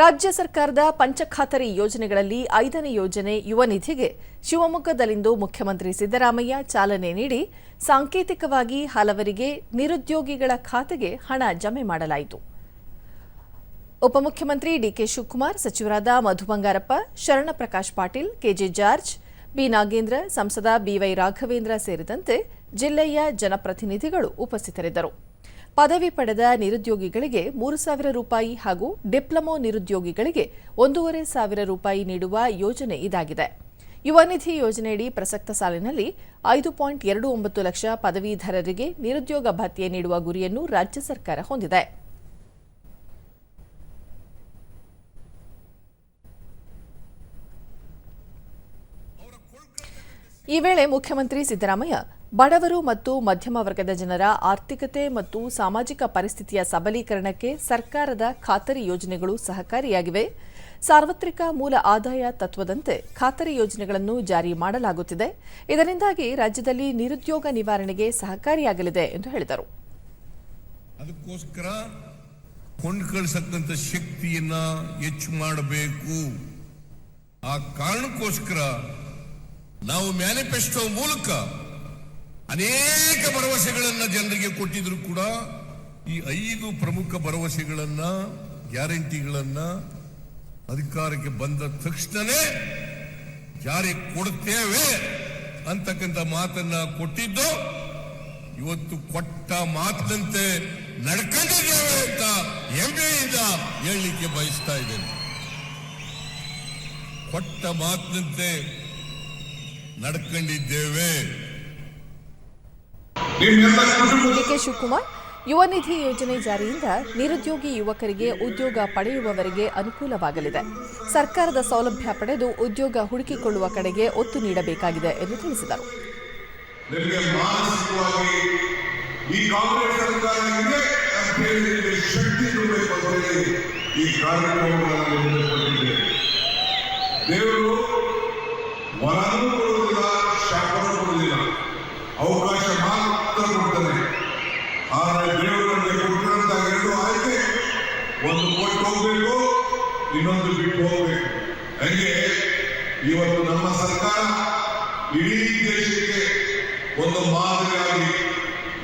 ರಾಜ್ಯ ಸರ್ಕಾರದ ಪಂಚಖಾತರಿ ಯೋಜನೆಗಳಲ್ಲಿ ಐದನೇ ಯೋಜನೆ ಯುವ ನಿಧಿಗೆ ಶಿವಮೊಗ್ಗದಲ್ಲಿಂದು ಮುಖ್ಯಮಂತ್ರಿ ಸಿದ್ದರಾಮಯ್ಯ ಚಾಲನೆ ನೀಡಿ ಸಾಂಕೇತಿಕವಾಗಿ ಹಲವರಿಗೆ ನಿರುದ್ಯೋಗಿಗಳ ಖಾತೆಗೆ ಹಣ ಜಮೆ ಮಾಡಲಾಯಿತು. ಉಪಮುಖ್ಯಮಂತ್ರಿ ಡಿಕೆ ಶಿವಕುಮಾರ್, ಸಚಿವರಾದ Madhu Bangarappa Sharan Prakash Patil, KJ George, B. Nagendra, ಸಂಸದ ಬಿವೈ ರಾಘವೇಂದ್ರ ಸೇರಿದಂತೆ ಜಿಲ್ಲೆಯ ಜನಪ್ರತಿನಿಧಿಗಳು ಉಪಸ್ಥಿತರಿದ್ದರು. ಪದವಿ ಪಡೆದ ನಿರುದ್ಯೋಗಿಗಳಿಗೆ ಮೂರು ಸಾವಿರ ರೂಪಾಯಿ ಹಾಗೂ ಡಿಪ್ಲೊಮೋ ನಿರುದ್ಯೋಗಿಗಳಿಗೆ ಒಂದೂವರೆ ಸಾವಿರ ರೂಪಾಯಿ ನೀಡುವ ಯೋಜನೆ ಇದಾಗಿದೆ. ಯುವನಿಧಿ ಯೋಜನೆಯಡಿ ಪ್ರಸಕ್ತ ಸಾಲಿನಲ್ಲಿ ಐದು ಪಾಯಿಂಟ್ ಎರಡು ಒಂಬತ್ತು ಲಕ್ಷ ಪದವೀಧರರಿಗೆ ನಿರುದ್ಯೋಗ ಭತ್ಯೆ ನೀಡುವ ಗುರಿಯನ್ನು ರಾಜ್ಯ ಸರ್ಕಾರ ಹೊಂದಿದೆ. ಈ ವೇಳೆ ಮುಖ್ಯಮಂತ್ರಿ ಸಿದ್ದರಾಮಯ್ಯ ಬಡವರು ಮತ್ತು ಮಧ್ಯಮ ವರ್ಗದ ಜನರ ಆರ್ಥಿಕತೆ ಮತ್ತು ಸಾಮಾಜಿಕ ಪರಿಸ್ಥಿತಿಯ ಸಬಲೀಕರಣಕ್ಕೆ ಸರ್ಕಾರದ ಖಾತರಿ ಯೋಜನೆಗಳು ಸಹಕಾರಿಯಾಗಿವೆ. ಸಾರ್ವತ್ರಿಕ ಮೂಲ ಆದಾಯ ತತ್ವದಂತೆ ಖಾತರಿ ಯೋಜನೆಗಳನ್ನು ಜಾರಿ ಮಾಡಲಾಗುತ್ತಿದೆ. ಇದರಿಂದಾಗಿ ರಾಜ್ಯದಲ್ಲಿ ನಿರುದ್ಯೋಗ ನಿವಾರಣೆಗೆ ಸಹಕಾರಿಯಾಗಲಿದೆ ಎಂದು ಹೇಳಿದರು. ಅದಕ್ಕೋಸ್ಕರ ಕೊಂಡು ಶಕ್ತಿಯನ್ನ ಹೆಚ್ಚು ಮಾಡಬೇಕು. ಆ ಕಾರಣಕ್ಕೋಸ್ಕರ ನಾವು ಮ್ಯಾನಿಫೆಸ್ಟೋ ಮೂಲಕ ಅನೇಕ ಭರವಸೆಗಳನ್ನ ಜನರಿಗೆ ಕೊಟ್ಟಿದ್ರು ಕೂಡ ಈ ಐದು ಪ್ರಮುಖ ಭರವಸೆಗಳನ್ನ, ಗ್ಯಾರಂಟಿಗಳನ್ನ ಅಧಿಕಾರಕ್ಕೆ ಬಂದ ತಕ್ಷಣನೇ ಜಾರಿಗೆ ಕೊಡುತ್ತೇವೆ ಅಂತಕ್ಕಂಥ ಮಾತನ್ನ ಕೊಟ್ಟಿದ್ದು, ಇವತ್ತು ಕೊಟ್ಟ ಮಾತಿನಂತೆ ನಡ್ಕೊಂಡಿದ್ದೇವೆ ಅಂತ ಹೆಮ್ಮೆಯಿಂದ ಹೇಳಲಿಕ್ಕೆ ಬಯಸ್ತಾ ಇದ್ದೇನೆ. ಕೊಟ್ಟ ಮಾತಿನಂತೆ ನಡ್ಕೊಂಡಿದ್ದೇವೆ. ಡಿಕೆ ಶಿವಕುಮಾರ್ ಯುವ ನಿಧಿ ಯೋಜನೆ ಜಾರಿಯಿಂದ ನಿರುದ್ಯೋಗಿ ಯುವಕರಿಗೆ ಉದ್ಯೋಗ ಪಡೆಯುವವರಿಗೆ ಅನುಕೂಲವಾಗಲಿದೆ. ಸರ್ಕಾರದ ಸೌಲಭ್ಯ ಪಡೆದು ಉದ್ಯೋಗ ಹುಡುಕಿಕೊಳ್ಳುವ ಕಡೆಗೆ ಒತ್ತು ನೀಡಬೇಕಾಗಿದೆ ಎಂದು ತಿಳಿಸಿದರು. ಸರ್ಕಾರ ಇದೆ ಅಂತ ಹೇಳಿ ನಿಮಗೆ ಶಕ್ತಿ ತುಂಬಬೇಕು ಅಂತ ಹೇಳಿ ಈ ಕಾರ್ಯಕ್ರಮಗಳನ್ನು ನಿರ್ವಹಿಸಿದ್ದೇವೆ ದೇವರು ವರನೂ ಕೊಡುವುದಿಲ್ಲ ಶಾಪನೂ ಕೊಡುವುದಿಲ್ಲ ಅವಕಾಶ ಮಾತ್ರ ಕೊಡ್ತಾನೆ ಆದರೆ ದೇವರು ನಮಗೆ ಕೊಟ್ಟಿರುವಂತ ಎರಡು ಆಯ್ಕೆ ಒಂದು ಕೊಟ್ಟು ಹೋಗ್ಬೇಕು ಇನ್ನೊಂದು ಬಿಟ್ಟು ಹೋಗ್ಬೇಕು. ಹಂಗೆ ಇವತ್ತು ನಮ್ಮ ಸರ್ಕಾರ ಇಡೀ ದೇಶಕ್ಕೆ ಒಂದು ಮಾದರಿಯಾಗಿ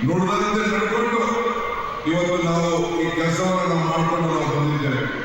ನುಡಿದಂತೆ ನಡ್ಕೊಂಡು ಇವತ್ತು ನಾವು ಈ ಕೆಲಸವನ್ನು ಮಾಡಿಕೊಂಡು ನಾವು ಬಂದಿದ್ದೇವೆ.